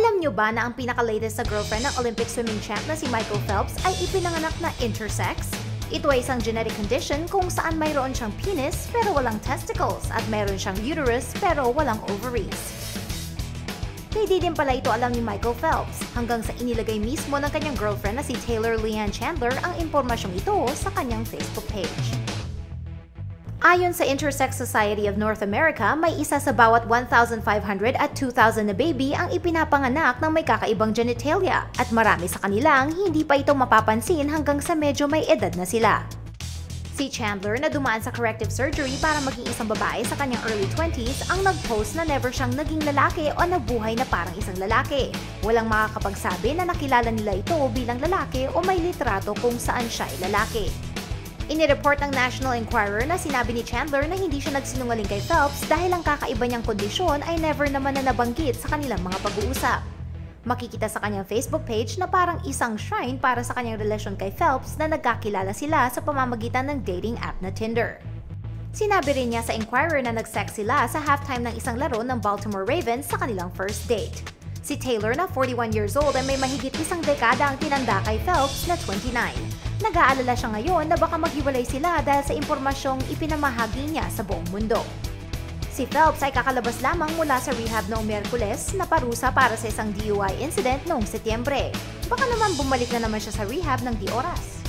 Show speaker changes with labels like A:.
A: Alam nyo ba na ang pinaka-latest sa girlfriend ng Olympic swimming champ na si Michael Phelps ay ipinanganak na intersex? Ito ay isang genetic condition kung saan mayroon siyang penis pero walang testicles at mayroon siyang uterus pero walang ovaries. Hindi din pala ito alam ni Michael Phelps hanggang sa inilagay mismo ng kanyang girlfriend na si Taylor Leanne Chandler ang impormasyong ito sa kanyang Facebook page. Ayon sa Intersex Society of North America, may isa sa bawat 1,500 at 2,000 na baby ang ipinapanganak ng may kakaibang genitalia at marami sa kanilang hindi pa ito mapapansin hanggang sa medyo may edad na sila. Si Chandler na dumaan sa corrective surgery para maging isang babae sa kanyang early 20s ang nag-post na never siyang naging lalaki o nabuhay na parang isang lalaki. Walang makakapagsabi na nakilala nila ito bilang lalaki o may litrato kung saan siya ay lalaki. Inireport ng National Enquirer na sinabi ni Chandler na hindi siya nagsinungaling kay Phelps dahil ang kakaiba niyang kondisyon ay never naman na nabanggit sa kanilang mga pag-uusap. Makikita sa kanyang Facebook page na parang isang shrine para sa kanyang relasyon kay Phelps na nagkakilala sila sa pamamagitan ng dating app na Tinder. Sinabi rin niya sa Enquirer na nag-sex sila sa halftime ng isang laro ng Baltimore Ravens sa kanilang first date. Si Taylor na 41 years old ay may mahigit isang dekada ang tinanda kay Phelps na 29. Nag-aalala siya ngayon na baka maghiwalay sila dahil sa impormasyong ipinamahagi niya sa buong mundo. Si Phelps ay kakalabas lamang mula sa rehab noong Miyerkules na parusa para sa isang DUI incident noong Setyembre. Baka naman bumalik na naman siya sa rehab ng di oras.